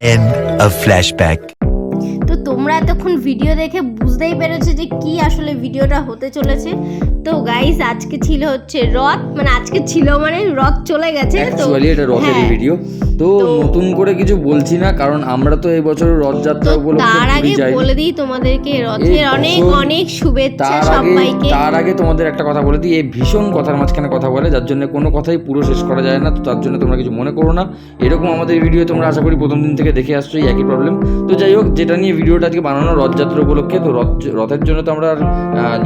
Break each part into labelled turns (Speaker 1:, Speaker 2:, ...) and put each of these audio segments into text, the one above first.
Speaker 1: End of flashback.
Speaker 2: তোমরা এতক্ষণ video দেখে বুঝতেই পেরেছ যে কি আসলে ভিডিওটা হতে চলেছে। তো গাইস আজকে ছিল হচ্ছে রথ মানে আজকে ছিল মানে রথ চলে গেছে তো
Speaker 3: এটা রথের
Speaker 2: হ্যাঁ।
Speaker 3: ভিডিও তো
Speaker 2: তো-
Speaker 3: নতুন করে কিছু বলছি না কারণ আমরা তো এই বছর রথযাত্রা উপলক্ষে
Speaker 2: তার আগে বলে দিই তোমাদেরকে রথের অনেক অনেক শুভেচ্ছা সবাইকে।
Speaker 3: তার আগে তোমাদের একটা কথা বলে দিই এই ভীষণ কথার মাঝখানে কথা বলে যার জন্য কোনো কথাই পুরো শেষ করা যায় না তো তার জন্য তোমরা কিছু মনে করো না। এরকম আমাদের ভিডিও তোমরা আশা করি প্রথম দিন থেকে দেখে আসছো এই একই প্রবলেম তো যাই হোক যেটা নিয়ে ভিডিওটা আজকে বানানো রথযাত্রা উপলক্ষে তো রথ রথের জন্য তো আমরা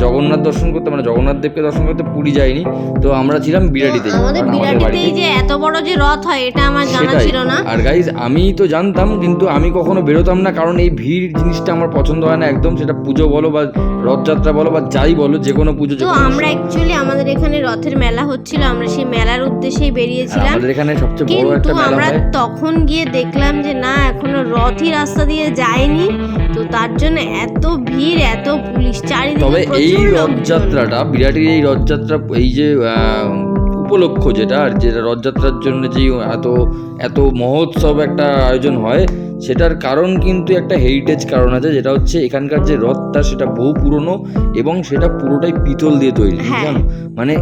Speaker 3: জগন্নাথ দর্শন করতে মানে জগন্নাথ দেবকে দর্শন করতে পুরী যাইনি। তো আমরা ছিলাম বিরাটিতে।
Speaker 2: আমাদের বিরাটিতেই যে এত বড় যে রথ হয় এটা আমার জানা ছিল না।
Speaker 3: আর গাইজ আমি তো জানতাম কিন্তু আমি কখনো বেরোতাম না কারণ এই ভিড় জিনিসটা আমার পছন্দ হয় না একদম। সেটা পুজো বলো বা রথযাত্রা বলো বা যাই বলো যে কোনো পুজো
Speaker 2: তো আমরা। অ্যাকচুয়ালি আমাদের এখানে রথের মেলা হচ্ছিল আমরা সেই মেলার উদ্দেশ্যেই বেরিয়েছিলাম।
Speaker 3: আমাদের এখানে সবচেয়ে বড় একটা মেলা
Speaker 2: আমরা তখন গিয়ে দেখলাম যে না এখনও রথই রাস্তা দিয়ে যায়নি। তো তার জন্য এত ভিড় এত পুলিশ চারিদিকে
Speaker 3: তবে এই রথযাত্রাটা বিরাটের এই রথযাত্রা এই যে উপলক্ষ যেটা আর যেটা রথযাত্রার জন্য যে এত এত মহোৎসব একটা আয়োজন হয় সেটার কারণ কিন্তু একটা হেরিটেজ কারণ আছে যেটা হচ্ছে এখানকার যে রথটা সেটা বহু পুরনো এবং সেটা পুরোটাই পিতল দিয়ে তৈরি
Speaker 2: হ্যাঁ।
Speaker 3: মানে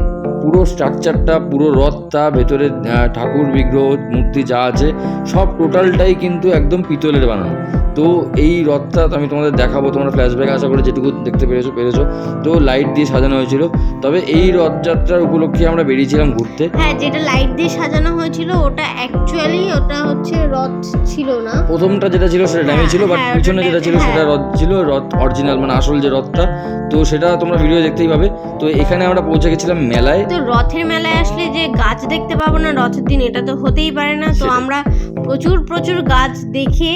Speaker 3: পুরো স্ট্রাকচারটা পুরো রথটা ভেতরে ঠাকুর বিগ্রহ মূর্তি যা আছে সব টোটালটাই কিন্তু একদম পিতলের বানানো। তো এই রথটা আমি তোমাদের দেখাবো তোমরা ফ্ল্যাশব্যাক আশা করে যেটুকু দেখতে পেরেছ পেরেছ। তো লাইট দিয়ে সাজানো হয়েছিল। তবে এই রথযাত্রার উপলক্ষে আমরা বেরিয়েছিলাম ঘুরতে।
Speaker 2: হ্যাঁ যেটা লাইট দিয়ে সাজানো হয়েছিল ওটা অ্যাকচুয়ালি ওটা হচ্ছে রথ ছিল না।
Speaker 3: প্রথমটা যেটা ছিল সেটা ড্যামেজ ছিল বাট
Speaker 2: হ্যাঁ,
Speaker 3: পিছনে যেটা ছিল
Speaker 2: হ্যাঁ।
Speaker 3: সেটা রথ ছিল রথ অরিজিনাল মানে আসল যে রথটা তো সেটা তোমরা ভিডিও দেখতেই পাবে। তো এখানে আমরা পৌঁছে গেছিলাম মেলায়।
Speaker 2: তো রথের মেলায় আসলে যে গাছ দেখতে পাবো না রথের দিন এটা তো হতেই পারে না। তো আমরা প্রচুর প্রচুর গাছ দেখে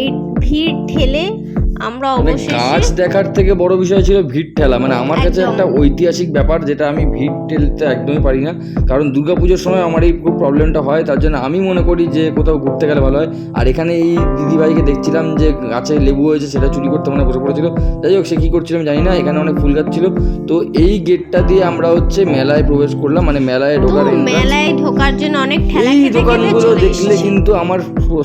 Speaker 2: এই ভিড় ঠেলে আমরা
Speaker 3: মানে
Speaker 2: অবশেষে
Speaker 3: গাছ দেখার থেকে বড় বিষয় ছিল ভিড় ঠেলা। মানে আমার কাছে একটা ঐতিহাসিক ব্যাপার যেটা আমি ভিড় ঠেলতে একদমই পারি না। কারণ দুর্গাপুজোর সময় আমার এই খুব প্রবলেমটা হয় তার জন্য আমি মনে করি যে কোথাও ঘুরতে গেলে ভালো হয়। আর এখানে এই দিদিভাইকে দেখছিলাম যে গাছে লেবু হয়েছে সেটা চুরি করতে মানে বসে পড়েছিল। যাই হোক সে কী করছিল আমি জানি না এখানে অনেক ফুল গাছ ছিল। তো এই গেটটা দিয়ে আমরা হচ্ছে মেলায় প্রবেশ করলাম। মানে মেলায় ঢোকার
Speaker 2: মেলায় ঢোকার জন্য অনেক ঠেলা
Speaker 3: এই দোকানগুলো দেখলে কিন্তু আমার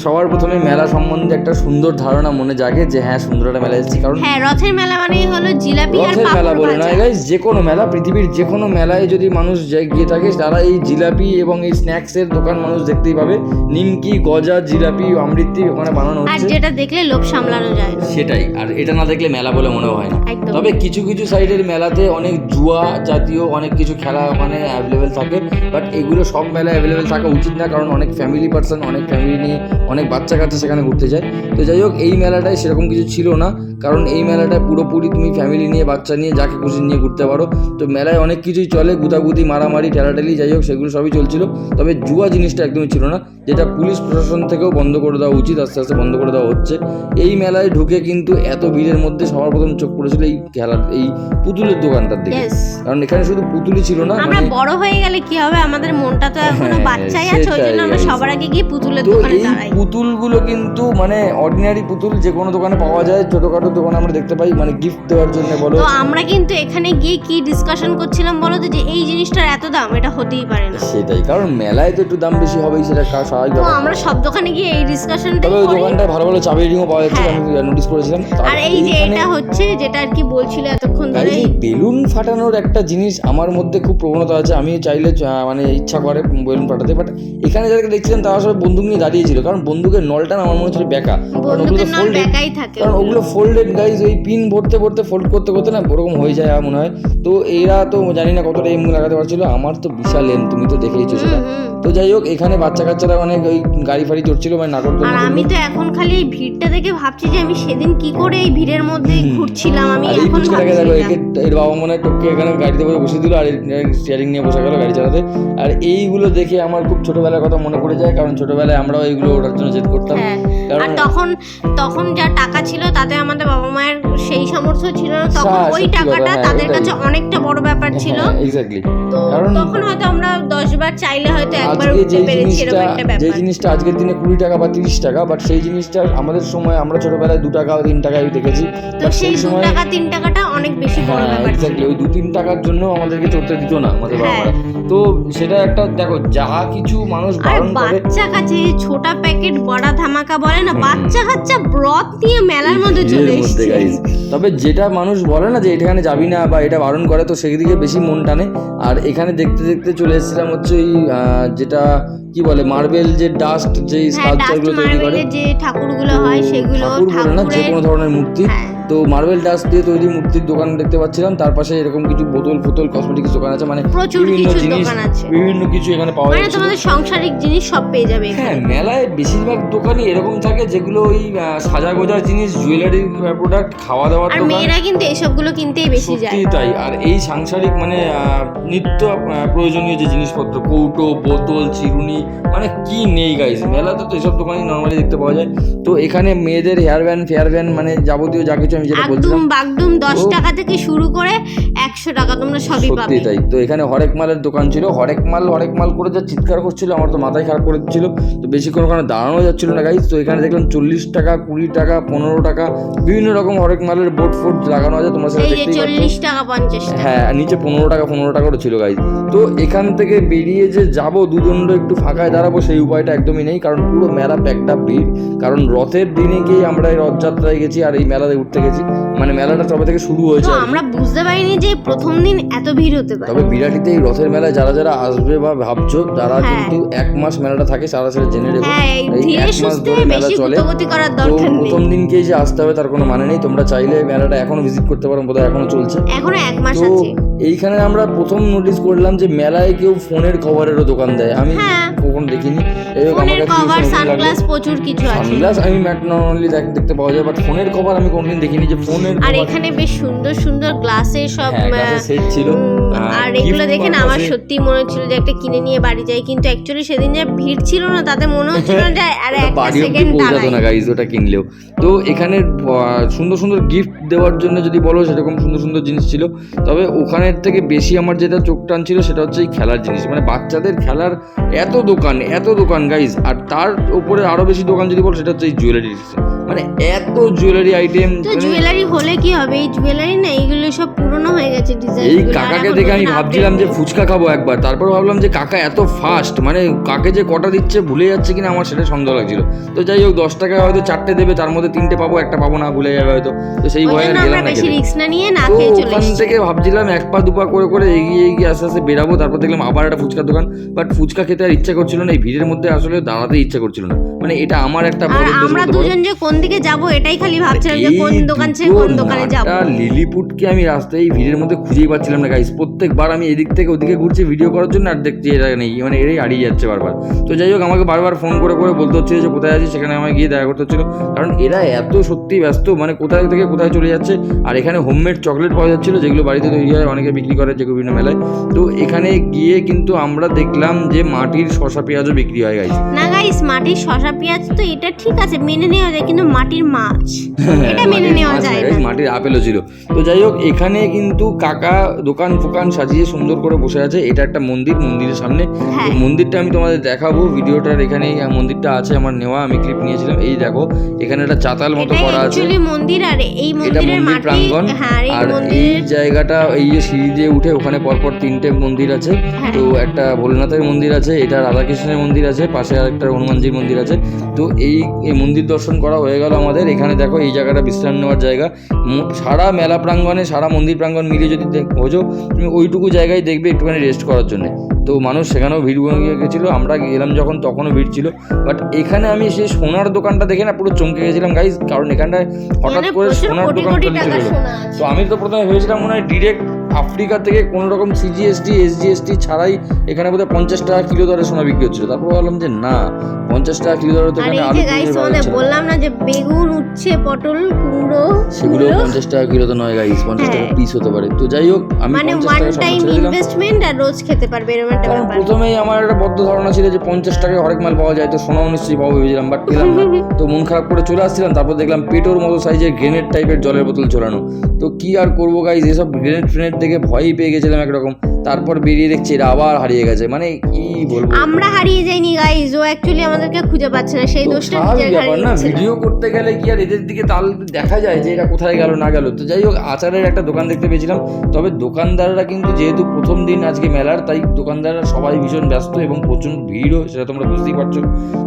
Speaker 3: সবার প্রথমে মেলা সম্বন্ধে একটা সুন্দর ধারণা মনে জাগে যে হ্যাঁ সুন্দর একটা মেলা এসেছি। কারণ
Speaker 2: হ্যাঁ রথের মেলা মানেই হলো জিলাপি আর
Speaker 3: রথের মেলা বলে না। গাইজ যে কোনো মেলা পৃথিবীর যে কোনো মেলায় যদি মানুষ গিয়ে থাকে তারা এই জিলাপি এবং এই স্ন্যাক্সের দোকান মানুষ দেখতেই পাবে। নিমকি গজা জিলাপি অমৃতি ওখানে বানানো
Speaker 2: আর যেটা দেখলে লোভ সামলানো যায়।
Speaker 3: সেটাই আর এটা না দেখলে মেলা বলে মনে হয় না। তবে কিছু কিছু সাইডের মেলাতে অনেক জুয়া জাতীয় অনেক কিছু খেলা মানে অ্যাভেলেবেল থাকে বাট এগুলো সব মেলায় অ্যাভেলেবেল থাকা উচিত না কারণ অনেক ফ্যামিলি পার্সন অনেক ফ্যামিলি নিয়ে অনেক বাচ্চা কাচ্চা সেখানে ঘুরতে যায়। তো যাই হোক এই মেলাটায় সেরকম কিছু ছিল না। কারণ এই মেলাটায় পুরোপুরি তুমি ফ্যামিলি নিয়ে বাচ্চা নিয়ে যাকে খুশি নিয়ে ঘুরতে পারো। তো মেলায় অনেক কিছুই চলে গুতাগুতি মারামারি ঠেলাঠেলি যাই হোক সেগুলো সবই চলছিল। তবে জুয়া জিনিসটা একদমই ছিল না যেটা পুলিশ প্রশাসন থেকেও বন্ধ করে দেওয়া উচিত আস্তে আস্তে বন্ধ করে দেওয়া হচ্ছে। এই মেলায় ঢুকে কিন্তু এত ভিড়ের মধ্যে সবার প্রথম চোখ পড়েছিল এই খেলার এই পুতুলের দোকানটার দিকে। কারণ এখানে শুধু পুতুলই ছিল না
Speaker 2: আমরা
Speaker 3: মানে
Speaker 2: বড় হয়ে গেলে কি হবে? আমাদের মনটা তো এখনও
Speaker 3: হ্যাঁ,
Speaker 2: বাচ্চাই আছে ওই জন্য আমরা সবার আগে গিয়ে পুতুলের দোকানে দাঁড়াই।
Speaker 3: পুতুলগুলো কিন্তু মানে অর্ডিনারি পুতুল যে কোনো দোকানে পাওয়া যায় ছোটোখাটো দোকানে আমরা দেখতে পাই মানে গিফট দেওয়ার জন্য বলো।
Speaker 2: তো আমরা কিন্তু এখানে গিয়ে কি ডিসকাশন করছিলাম বলো তো যে এই জিনিসটার এত দাম? এটা হতেই পারে না।
Speaker 3: সেটাই কারণ মেলায় তো একটু দাম বেশি হবেই সেটা কা- স্বাভাবিক
Speaker 2: তো আমরা সব দোকানে গিয়ে এই ডিসকাশনটাই
Speaker 3: তবে দোকানটায় ভালো ভালো চাবি রিংও পাওয়া যাচ্ছে
Speaker 2: হ্যাঁ।
Speaker 3: আমি নোটিস করেছিলাম।
Speaker 2: আর এই যে এটা হচ্ছে যেটা আর কি বলছিল এতক্ষণ ধরে।
Speaker 3: এই বেলুন ফাটানোর একটা জিনিস আমার মধ্যে খুব প্রবণতা আছে আমি চাইলে মানে ইচ্ছা করে বেলুন ফাটাতে বাট এখানে যাদেরকে দেখছিলাম তারা সব বন্দুক নিয়ে দাঁড়িয়েছিল কারণ বন্দুকের নলটা আমার মনে হচ্ছিল বেকা
Speaker 2: বন্দুকের নল বেকাই থাকে
Speaker 3: কারণ ওগুলো ফোল্ডেড গাইজ ওই পিন ভরতে ভরতে ফোল্ড করতে করতে না ওরকম হয়ে যায় মনে হয়। তো এরা তো জানি না কতটা এম লাগাতে পারছিল আমার তো বিশাল এম তুমি তো দেখেইছো সেটা। তো যাই হোক এখানে বাচ্চা কাচ্চারা অনেক ওই গাড়ি ফাড়ি চড়ছিল মানে নাটক
Speaker 2: আর আমি তো এখন খালি এই ভিড়টা দেখে ভাবছি যে আমি সেদিন কি করে এই ভিড়ের মধ্যে ঘুরছিলাম আমি এখন
Speaker 3: দেখো
Speaker 2: ভাবছি
Speaker 3: একে এর বাবা মনে হয় এখানে গাড়িতে বসে বসে দিল আর স্টিয়ারিং নিয়ে বসে গেল গাড়ি চালাতে। আর এইগুলো দেখে আমার খুব ছোটবেলার কথা মনে পড়ে যায় কারণ ছোটবেলায় আমরাও এইগুলো ওঠার জন্য জেদ করতাম।
Speaker 2: হ্যাঁ।
Speaker 3: কারণ
Speaker 2: আর তখন তখন যা টাকা ছিল তাতে আমাদের বাবা মায়ের সেই সামর্থ্য ছিল না। তখন ওই টাকাটা
Speaker 3: হ্যাঁ,
Speaker 2: তাদের কাছে অনেকটা বড় ব্যাপার ছিল।
Speaker 3: এক্স্যাক্টলি
Speaker 2: তো তখন হয়তো আমরা চাইলে হয়তো একবার উঠতে পেরেছি এরকম একটা
Speaker 3: যে জিনিসটা আজকের দিনে কুড়ি টাকা বা তিরিশ টাকা বাট সেই জিনিসটা আমাদের সময় আমরা ছোটবেলায় দু টাকা তিন টাকায় দেখেছি।
Speaker 2: তো সেই দু টাকা তিন টাকাটা অনেক বেশি বড়
Speaker 3: হ্যাঁ
Speaker 2: ব্যাপার।
Speaker 3: এক্স্যাক্টলি ওই দু তিন টাকার জন্য আমাদেরকে চড়তে দিত না আমাদের বাবা
Speaker 2: হ্যাঁ।
Speaker 3: তো সেটা একটা দেখো কিছু মানুষ বারণ করে
Speaker 2: বাচ্চা কাছে ছোটা প্যাকেট বড়া ধামাকা বলে না বাচ্চা কাচ্চা ব্রত নিয়ে মেলার মধ্যে চলে এসেছে।
Speaker 3: তবে যেটা মানুষ বলে না যে এখানে যাবি না বা এটা বারণ করে তো সেদিকে বেশি মন টানে। আর এখানে দেখতে দেখতে চলে এসেছিলাম হচ্ছে ওই আহ, যেটা কি বলে মার্বেল যে ডাস্ট যে
Speaker 2: হ্যাঁ
Speaker 3: স্কাল্পচার ডাস্টগুলো তৈরি করে
Speaker 2: যে ঠাকুরগুলো হয় সেগুলো
Speaker 3: ঠাকুর না যে কোনো ধরনের মূর্তি
Speaker 2: হ্যাঁ।
Speaker 3: তো মার্বেল ডাস্ট দিয়ে তৈরি মূর্তির দোকান দেখতে পাচ্ছিলাম। তার পাশে এরকম কিছু বোতল ফোতল কসমেটিক্স দোকান আছে। মানে বিভিন্ন জিনিস বিভিন্ন কিছু এখানে পাওয়া
Speaker 2: যায়
Speaker 3: যাচ্ছে।
Speaker 2: তোমাদের সংসারিক জিনিস সব পেয়ে যাবে
Speaker 3: হ্যাঁ মেলায় বেশিরভাগ দোকানই এরকম থাকে যেগুলো ওই সাজা গোজার জিনিস জুয়েলারি প্রোডাক্ট খাওয়া দাওয়ার
Speaker 2: আর
Speaker 3: দোকান।
Speaker 2: মেয়েরা কিন্তু এসবগুলো কিনতেই বেশি যায়।
Speaker 3: সত্যি তাই। আর এই সাংসারিক মানে নিত্য প্রয়োজনীয় যে জিনিসপত্র কৌটো বোতল চিরুনি মানে কি নেই গাইজ মেলাতে তো এসব দোকানই নর্মালি দেখতে পাওয়া যায়। তো এখানে মেয়েদের হেয়ার ব্যান্ড ফেয়ার ব্যান্ড মানে যাবতীয় যা কিছু আমি যেটা
Speaker 2: একদম বাগদুম দশ টাকা থেকে শুরু করে একশো টাকা তোমরা সবই পাবে।
Speaker 3: তাই। তো এখানে হরেক মালের দোকান ছিল হরেক মাল হরেক মাল করে যা চিৎকার করছিল আমার তো মাথায় খারাপ করে দিচ্ছিল। তো বেশিক্ষণ ওখানে দাঁড়ানো যাচ্ছিল না গাইজ তো এখানে দেখলাম চল্লিশ টাকা কুড়ি টাকা পনেরো টাকা বিভিন্ন রকম হরেক মালের বোর্ড ফোর্ড লাগানো আছে তোমরা সেটা দেখতেই
Speaker 2: চল্লিশ টাকা পঞ্চাশ টাকা।
Speaker 3: হ্যাঁ নিচে পনেরো টাকা পনেরো টাকা করে ছিল গাইজ তো এখান থেকে বেরিয়ে যে যাব দুদণ্ড একটু ফাঁকায় দাঁড়াবো সেই উপায়টা একদমই নেই কারণ পুরো মেলা প্যাকটা ভিড়। কারণ রথের দিনে গিয়ে আমরা এই রথযাত্রায় গেছি আর এই মেলাতে উঠতে গেছি। মানে মেলাটা তবে থেকে শুরু হয়েছে।
Speaker 2: আমরা বুঝতে পারিনি যে প্রথম দিন এত ভিড় হতে পারে।
Speaker 3: তবে বিরাটিতে এই রথের মেলায় যারা যারা আসবে বা ভাবছ তারা
Speaker 2: হ্যাঁ।
Speaker 3: কিন্তু এক মাস মেলাটা থাকে সারা সারা জেনে রেখো।
Speaker 2: হ্যাঁ এই
Speaker 3: এই এক মাস ধরে মেলা চলে। তো প্রথম দিনকে যে আসতে হবে তার কোনো মানে নেই। তোমরা চাইলে মেলাটা এখনও ভিজিট করতে পারো বোধহয় এখনও চলছে।
Speaker 2: এখনও এক মাস আছে।
Speaker 3: এইখানে আমরা প্রথম নোটিস করলাম যে মেলায় কেউ ফোনের কভারেরও দোকান দেয়। আমি কখন দেখিনি।
Speaker 2: ফোনের কভার সানগ্লাস প্রচুর কিছু আছে।
Speaker 3: সানগ্লাস আমি ম্যাট নর্মালি দেখতে পাওয়া যায় বাট ফোনের কভার আমি কোনোদিন দেখিনি যে ফোনের
Speaker 2: আর এখানে বেশ সুন্দর সুন্দর গ্লাসের সব
Speaker 3: হ্যাঁ, এর set ছিল। আর
Speaker 2: এগুলো দেখে না আমার সত্যি মনে হচ্ছিল যে একটা কিনে নিয়ে বাড়ি যাই কিন্তু অ্যাকচুয়ালি সেদিন যে ভিড় ছিল না তাতে মনে হচ্ছিল না যে আরে একটা সেকেন্ড
Speaker 3: পৌঁছাতো না
Speaker 2: দাঁড়াই।
Speaker 3: গাইজ ওটা কিনলেও। তো এখানে সুন্দর সুন্দর গিফট দেওয়ার জন্য যদি বলো সেরকম সুন্দর সুন্দর জিনিস ছিল। তবে ওখানের থেকে বেশি আমার যেটা চোখ টানছিল সেটা হচ্ছে এই খেলার জিনিস। মানে বাচ্চাদের খেলার এত দোকান এত দোকান গাইজ আর তার উপরে আরও বেশি দোকান যদি বলো সেটা হচ্ছে এই জুয়েলারি মানে এত জুয়েলারি আইটেম
Speaker 2: তো জুয়েলারি হলে কি হবে? এই জুয়েলারি না এইগুলো সব পুরনো হয়ে গেছে ডিজাইন
Speaker 3: এই কাকাকে দেখে আমি ভাবছিলাম যে ফুচকা খাব একবার। তারপর ভাবলাম যে কাকা এত ফাস্ট মানে কাকে যে কটা দিচ্ছে ভুলে যাচ্ছে কিনা আমার সেটা সন্দেহ লাগছিল। তো যাই হোক দশ টাকায় হয়তো চারটে দেবে তার মধ্যে তিনটে পাবো একটা পাবো না ভুলে যাবে হয়তো। তো সেই ভয়ে আর গেলাম না
Speaker 2: বেশি রিস্ক না নিয়ে না
Speaker 3: তো
Speaker 2: খেয়ে চলে
Speaker 3: ওখান থেকে ভাবছিলাম এক পা দুপা করে করে এগিয়ে এগিয়ে আস্তে আস্তে বেরাবো তারপর দেখলাম আবার একটা ফুচকার দোকান। বাট ফুচকা খেতে আর ইচ্ছা করছিল না এই ভিড়ের মধ্যে আসলে দাঁড়াতে ইচ্ছা করছিল না। মানে এটা আমার একটা
Speaker 2: আমরা দুজন যে কোন দিকে যাব এটাই খালি ভাবছিলাম যে কোন দোকান ছেড়ে কোন দোকানে যাব।
Speaker 3: লিলিপুটকে আমি রাস্তায় এই ভিড়ের মধ্যে খুঁজেই পাচ্ছিলাম না গাইস প্রত্যেকবার আমি এদিক থেকে ওদিকে ঘুরছি ভিডিও করার জন্য আর দেখছি এটা নেই মানে এটাই হারিয়ে যাচ্ছে বারবার। তো যাই হোক আমাকে বারবার ফোন করে করে বলতে হচ্ছে যে কোথায় আছিস সেখানে আমায় গিয়ে দেখা করতে হচ্ছিল। কারণ এরা এত সত্যি ব্যস্ত মানে কোথায় থেকে কোথায় চলে যাচ্ছে আর এখানে হোমমেড চকলেট পাওয়া যাচ্ছিল যেগুলো বাড়িতে তৈরি হয় অনেকে বিক্রি করে যে বিভিন্ন মেলায়। তো এখানে গিয়ে কিন্তু আমরা দেখলাম যে মাটির শশা পেঁয়াজও বিক্রি হয় গাইস
Speaker 2: না গাইস মাটির শশা পেঁয়াজ তো এটা ঠিক আছে মেনে নেওয়া যায় কিন্তু মাটির মাছ। এটা মেনে নেওয়া
Speaker 3: মাছ
Speaker 2: যায়
Speaker 3: না, মাটির আপেলও ছিল। তো যাই হোক এখানে কিন্তু কাকা দোকান ফোকান সাজিয়ে সুন্দর করে বসে আছে। এটা একটা মন্দির মন্দিরের সামনে।
Speaker 2: হ্যাঁ।
Speaker 3: মন্দিরটা আমি তোমাদের দেখাবো। ভিডিওটার এখানেই মন্দিরটা আছে আমার নেওয়া। আমি ক্লিপ নিয়েছিলাম। এই দেখো এখানে একটা চাতাল মতো করা আছে।
Speaker 2: মন্দির আর এই মন্দিরের
Speaker 3: মন্দির
Speaker 2: মাটি
Speaker 3: প্রাঙ্গণ।
Speaker 2: হ্যাঁ আর এই
Speaker 3: জায়গাটা এই যে সিঁড়ি দিয়ে উঠে ওখানে পরপর তিনটে মন্দির আছে।
Speaker 2: হ্যাঁ।
Speaker 3: তো একটা ভোলেনাথের মন্দির আছে এটা রাধাকৃষ্ণের মন্দির আছে পাশে আর একটা হনুমানজির মন্দির আছে। তো এই এই মন্দির দর্শন করা হয়ে হয়ে গেল আমাদের। এখানে দেখো এই জায়গাটা বিশ্রাম নেওয়ার জায়গা। সারা মেলা প্রাঙ্গণে সারা মন্দির প্রাঙ্গণ মিলিয়ে যদি দেখ- খোঁজো তুমি ওইটুকু জায়গায় দেখবে একটুখানি রেস্ট করার জন্য। তো মানুষ সেখানেও ভিড় হয়ে গেছিল আমরা গেলাম যখন তখনও ভিড় ছিল। বাট এখানে আমি সেই সোনার দোকানটা দেখে না পুরো চমকে গেছিলাম। গাইজ কারণ এখানটায় হঠাৎ করে সোনার দোকান চলে। তো আমি তো প্রথমে ভেবেছিলাম মনে হয় ডিরেক্ট আফ্রিকা থেকে কোনো রকম সিজিএসটি এসজিএসটি ছাড়াই এখানে বোধহয় পঞ্চাশ টাকা কিলো দরে সোনা বিক্রি হচ্ছিল। তারপর বললাম যে না পঞ্চাশ টাকা কিলো দরে তো এখানে আলু
Speaker 2: যে
Speaker 3: কিনে
Speaker 2: গাইস
Speaker 3: পাওয়া
Speaker 2: তোমাদের
Speaker 3: যাচ্ছে না।
Speaker 2: বললাম না যে বেগুন উচ্ছে পটল কুমড়ো
Speaker 3: সেগুলো পঞ্চাশ টাকা কিলো তো নয় গাইস পঞ্চাশ টাকা
Speaker 2: হ্যাঁ।
Speaker 3: পিস হতে পারে। তো যাই হোক আমি
Speaker 2: মানে ওয়ান টাইম ইনভেস্টমেন্ট আর রোজ খেতে পারবে এরকম একটা ব্যাপার।
Speaker 3: প্রথমেই আমার একটা বদ্ধ ধারণা ছিল যে পঞ্চাশ টাকায় হরেক মাল পাওয়া যায় তো সোনাও নিশ্চয়ই পাবো ভেবেছিলাম বাট পেলাম না। তো মন খারাপ করে চলে আসছিলাম তারপর দেখলাম পেটোর মতো সাইজের গ্রেনেড টাইপের জলের বোতল চড়ানো তো কি আর করব গাইজ এসব গ্রেনেড ফ্রেনেড দেখে ভয়ই পেয়ে গেছিলাম একরকম। তারপর বেরিয়ে দেখছি এটা আবার হারিয়ে গেছে। মানে কি বলব?
Speaker 2: আমরা হারিয়ে যাইনি গাইস ও অ্যাকচুয়ালি আমাদেরকে খুঁজে পাচ্ছে না। সেই দোষটা নিজের ঘাড়ে
Speaker 3: না। ভিডিও করতে গেলে কি আর এদের দিকে তাল দেখা যায় যে এটা কোথায় গেল না গেল? তো যাই হোক আচারের একটা দোকান দেখতে পেয়েছিলাম। তবে দোকানদাররা কিন্তু যেহেতু প্রথম দিন আজকে মেলার তাই দোকানদাররা সবাই ভীষণ ব্যস্ত এবং প্রচুর ভিড়ও সেটা তোমরা বুঝতেই পারছ।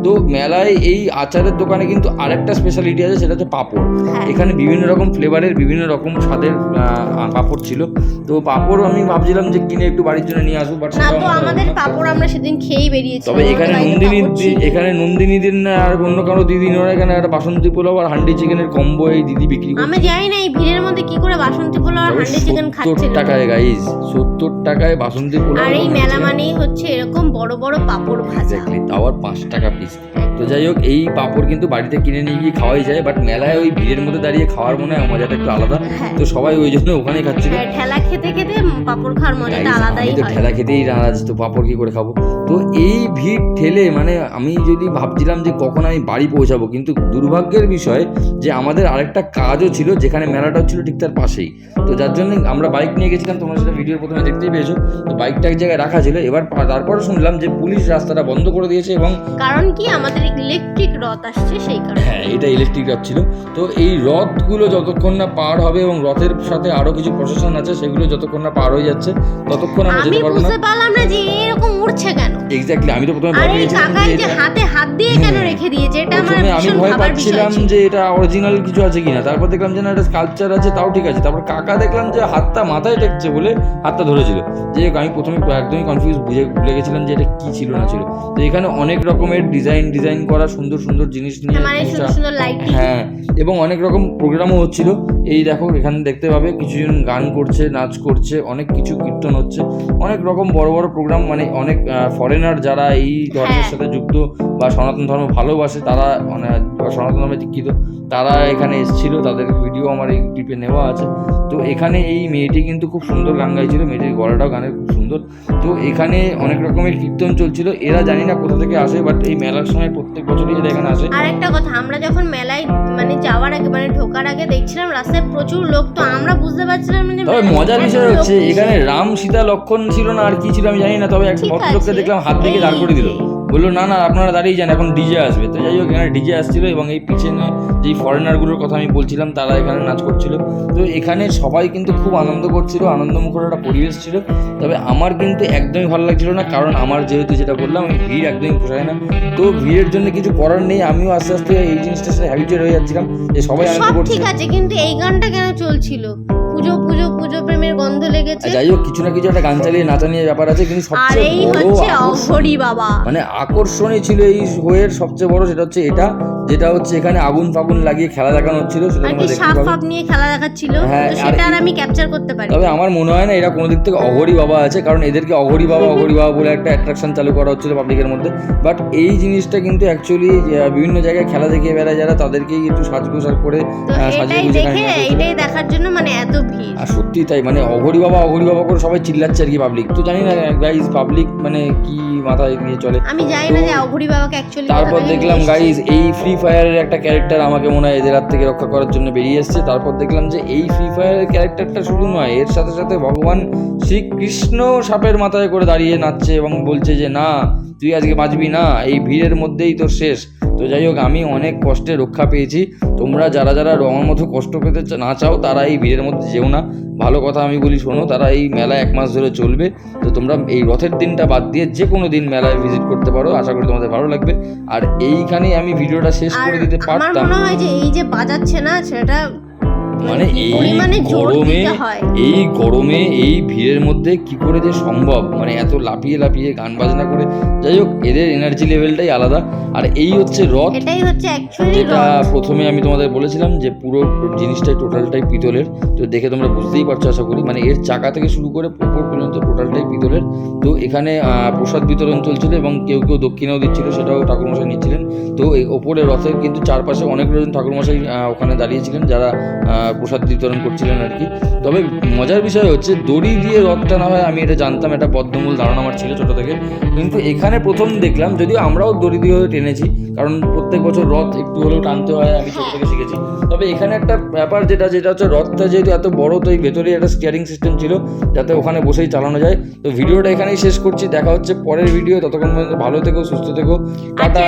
Speaker 3: তো মেলায় এই আচারের দোকানে কিন্তু আরেকটা স্পেশালিটি আছে সেটা হচ্ছে পাঁপড়।
Speaker 2: হ্যাঁ।
Speaker 3: এখানে বিভিন্ন রকম ফ্লেভারের বিভিন্ন রকম স্বাদের পাঁপড় ছিল। তো পাপড় আমি ভাবছিলাম যে কিনে একটু বাড়ির জন্য নিয়ে আসব বাট
Speaker 2: না তো আমাদের পাপড় আমরা সেদিন খেয়েই বেরিয়েছি
Speaker 3: তবে এখানে নন্দিনী এখানে নন্দিনীদের না আর অন্য কারও দিদি ওরা এখানে একটা বাসন্তী পোলাও আর হান্ডি চিকেনের কম্বো এই দিদি বিক্রি
Speaker 2: করে
Speaker 3: আমি
Speaker 2: জানি না এই ভিড়ের মধ্যে কি করে বাসন্তী পোলাও আর হান্ডি চিকেন
Speaker 3: সত্তর
Speaker 2: খাচ্ছিল
Speaker 3: টাকায় গাইস সত্তর টাকায় বাসন্তী পোলাও
Speaker 2: আর এই মেলা মানেই হচ্ছে এরকম বড় বড় পাপড় ভাজা।
Speaker 3: তাও আর পাঁচ টাকা পিস তো যাই হোক এই পাঁপড় কিন্তু বাড়িতে কিনে নিয়ে গিয়ে খাওয়াই যায় বাট মেলায় ওই ভিড়ের মধ্যে দাঁড়িয়ে খাওয়ার মনে হয় মজাটা একটু আলাদা।
Speaker 2: হ্যাঁ।
Speaker 3: তো সবাই ওই জন্য ওখানেই খাচ্ছিল
Speaker 2: আর ঠেলা খেতে খেতে পাপড় খাওয়ার মজাটা আলাদাই হয়।
Speaker 3: ঠেলা খেতেই নারাজ তো পাপড় কি করে খাব? তো এই ভিড় ঠেলে মানে আমি যদি ভাবছিলাম যে কখন আমি বাড়ি পৌঁছাবো কিন্তু দুর্ভাগ্যের বিষয় যে আমাদের আরেকটা কাজও ছিল যেখানে মেলাটাও ছিল ঠিক তার পাশেই। তো যার জন্য আমরা বাইক নিয়ে গেছিলাম তোমরা সেটা ভিডিওর প্রথমে দেখতেই পেয়েছ। তো বাইকটা এক জায়গায় রাখা ছিল এবার তারপরে শুনলাম যে পুলিশ রাস্তাটা বন্ধ করে দিয়েছে এবং
Speaker 2: কারণ কি আমাদের ইলেকট্রিক রথ আসছে সেই কারণে।
Speaker 3: হ্যাঁ এটা ইলেকট্রিক রথ ছিল। তো এই রথগুলো যতক্ষণ না পার হবে এবং রথের সাথে আরও কিছু প্রশাসন আছে সেগুলো যতক্ষণ না পার হয়ে যাচ্ছে ততক্ষণ আমরা
Speaker 2: আমি
Speaker 3: যেতে পারব না।
Speaker 2: বুঝতে পারলাম না যে এরকম উড়ছে কেন।
Speaker 3: এক্স্যাক্টলি আমি তো প্রথমে ভয় পেয়েছিলাম
Speaker 2: কাকা
Speaker 3: যে
Speaker 2: হাতে হাত দিয়ে কেন
Speaker 3: হ্যাঁ।
Speaker 2: রেখে দিয়েছে এটা আমার
Speaker 3: আমি ভয় পাচ্ছিলাম যে এটা অরিজিনাল কিছু আছে কিনা তারপর দেখলাম যে না এটা স্কাল্পচার আছে তাও ঠিক আছে। তারপর কাকা দেখলাম যে হাতটা মাথায় টেকছে বলে হাতটা ধরেছিল। যে আমি প্রথমে একদমই কনফিউজ বুঝে ভুলে গেছিলাম যে এটা কি ছিল না ছিল। তো এখানে অনেক রকমের ডিজাইন ডিজাইন করা সুন্দর সুন্দর জিনিস নিয়ে
Speaker 2: মানে সুন্দর সুন্দর লাইটিং
Speaker 3: হ্যাঁ এবং অনেক রকম প্রোগ্রামও হচ্ছিল। এই দেখো এখানে দেখতে পাবে কিছুজন গান করছে নাচ করছে অনেক কিছু কীর্তন হচ্ছে। অনেক রকম বড় বড় প্রোগ্রাম মানে অনেক ফরেনার যারা এই ধর্মের
Speaker 2: হ্যাঁ।
Speaker 3: সাথে যুক্ত বা সনাতন ধর্ম ভালোবাসে তারা মানে সনাতন ধর্মে দীক্ষিত তারা এখানে এসেছিল। তাদের ভিডিও আমার এই ক্লিপে নেওয়া আছে। তো এখানে এই মেয়েটি কিন্তু খুব সুন্দর গান গাইছিল। মেয়েটির গলাটাও গানের খুব সুন্দর তো এখানে অনেক রকমের কীর্তন চলছিল। এরা জানি না কোথা থেকে আসে বাট এই মেলার সময় প্রত্যেক বছরই এরা এখানে আসে।
Speaker 2: আর একটা কথা আমরা যখন মেলায় মানে যাওয়ার আগে মানে ঢোকার আগে দেখছিলাম রাস্তায় প্রচুর লোক তো আমরা বুঝতে পারছিলাম
Speaker 3: তবে মজার বিষয় হচ্ছে এখানে রাম সীতা লক্ষণ ছিল না আর কি ছিল আমি জানি না তবে এক ভদ্রলোককে দেখলাম হাত থেকে দাঁড় করে দিল। বলল না না আপনারা দাঁড়িয়ে যান এখন ডিজে আসবে। তো যাই হোক এখানে ডিজে আসছিল এবং এই পিছনে যেই ফরেনারগুলোর কথা আমি বলছিলাম তারা এখানে নাচ করছিল। তো এখানে সবাই কিন্তু খুব আনন্দ করছিল আনন্দমুখর একটা পরিবেশ ছিল। তবে আমার কিন্তু একদমই ভালো লাগছিল না কারণ আমার যেহেতু যেটা বললাম আমি ভিড় একদমই পোষায় না। তো ভিড়ের জন্য কিছু করার নেই আমিও আস্তে আস্তে এই জিনিসটার সাথে হ্যাবিচুয়েট হয়ে যাচ্ছিলাম যে সবাই আনন্দ
Speaker 2: সব
Speaker 3: করছে
Speaker 2: ঠিক আছে কিন্তু এই গানটা কেন চলছিল? পুজো পুজো পুজো প্রেমের গন্ধ লেগেছে।
Speaker 3: যাই হোক কিছু না কিছু একটা গান চালিয়ে নাচা নিয়ে ব্যাপার আছে কিন্তু সবচেয়ে বড়
Speaker 2: হচ্ছে অঘরি বাবা।
Speaker 3: মানে আকর্ষণই ছিল এই বইয়ের সবচেয়ে বড় সেটা হচ্ছে এটা। যেটা হচ্ছে এখানে আগুন ফাগুন লাগিয়ে খেলা দেখানো হচ্ছিল সেটা তোমরা দেখতে
Speaker 2: সাপ ফাপ নিয়ে খেলা দেখাচ্ছিল
Speaker 3: হ্যাঁ,
Speaker 2: তো
Speaker 3: আর
Speaker 2: সেটা আর আমি ক্যাপচার করতে পারি
Speaker 3: তবে আমার মনে হয় না এরা কোনো দিক থেকে অঘরি বাবা আছে কারণ এদেরকে অঘরি বাবা অঘরি বাবা বলে একটা অ্যাট্রাকশন চালু করা হচ্ছিল পাবলিকের মধ্যে। বাট এই জিনিসটা কিন্তু অ্যাকচুয়ালি বিভিন্ন জায়গায় খেলা দেখিয়ে বেড়ায় যারা তাদেরকেই একটু করে
Speaker 2: তো
Speaker 3: আহ, সাজিয়ে
Speaker 2: এটাই দেখে এটাই দেখার জন্য মানে এত ভিড়।
Speaker 3: আর সত্যি তাই মানে অঘরি বাবা অঘরি বাবা করে সবাই চিল্লাচ্ছে আর কি পাবলিক তো জানি না গাইজ পাবলিক মানে কি মাথায় নিয়ে চলে।
Speaker 2: আমি জানি না যে অঘরি বাবাকে অ্যাকচুয়ালি
Speaker 3: তারপর দেখলাম গাইজ এই ফ্রি ফায়ারের একটা ক্যারেক্টার আমাকে মনে হয় এদের হাত থেকে রক্ষা করার জন্য বেরিয়ে এসেছে। তারপর দেখলাম যে এই ফ্রি ফায়ারের ক্যারেক্টারটা শুধু নয়, এর সাথে সাথে ভগবান শ্রীকৃষ্ণ সাপের মাথায় করে দাঁড়িয়ে নাচছে এবং বলছে যে, না, তুই আজকে বাঁচবি না, এই ভিড়ের মধ্যেই তোর শেষ। তো যাই হোক আমি অনেক কষ্টে রক্ষা পেয়েছি। তোমরা যারা যারা রঙের মতো কষ্ট পেতে না চাও তারা এই ভিড়ের মধ্যে যেও না। ভালো কথা আমি বলি শোনো তারা এই মেলা এক মাস ধরে চলবে। তো তোমরা এই রথের দিনটা বাদ দিয়ে যে কোনো দিন মেলায় ভিজিট করতে পারো। আশা করি তোমাদের ভালো লাগবে। আর এইখানেই আমি ভিডিওটা শেষ করে দিতে পারতাম।
Speaker 2: মনে হয় যে এই যে বাজাচ্ছে না সেটা
Speaker 3: মানে এই গরমে এই গরমে এই ভিড়ের মধ্যে কি করে যে সম্ভব? মানে এত লাফিয়ে লাফিয়ে গান বাজনা করে। যাই হোক এদের এনার্জি লেভেলটাই আলাদা। আর এই হচ্ছে রথ।
Speaker 2: এটাই হচ্ছে
Speaker 3: যেটা প্রথমে আমি তোমাদের বলেছিলাম যে পুরো জিনিসটাই টোটালটাই পিতলের। তো দেখে তোমরা বুঝতেই পারছ আশা করি। মানে এর চাকা থেকে শুরু করে ওপর পর্যন্ত টোটালটাই পিতলের। তো এখানে আহ, প্রসাদ বিতরণ চলছিল এবং কেউ কেউ দক্ষিণাও দিচ্ছিল সেটাও ঠাকুরমশাই নিচ্ছিলেন। তো এই ওপরে রথের কিন্তু চারপাশে অনেক রকম ঠাকুরমশাই ওখানে দাঁড়িয়েছিলেন যারা প্রসাদ বিতরণ করছিলেন আর কি। তবে মজার বিষয় হচ্ছে, দড়ি দিয়ে রথ টানা হয় আমি এটা জানতাম, এটা বদ্ধমূল ধারণা আমার ছিল ছোটো থেকে। কিন্তু এখানে প্রথম দেখলাম, যদিও আমরাও দড়ি দিয়ে টেনেছি, কারণ প্রত্যেক বছর রথ একটু হলেও টানতে হয়, আমি ছোট থেকে শিখেছি। তবে এখানে একটা ব্যাপার যেটা যেটা হচ্ছে রথটা যেহেতু এত বড়, তো এই ভেতরে একটা স্টিয়ারিং সিস্টেম ছিল, যাতে ওখানে বসেই চালানো যায়। তো ভিডিওটা এখানেই শেষ করছি, দেখা হচ্ছে পরের ভিডিও ততক্ষণ পর্যন্ত ভালো থেকো, সুস্থ থেকো, টাটা!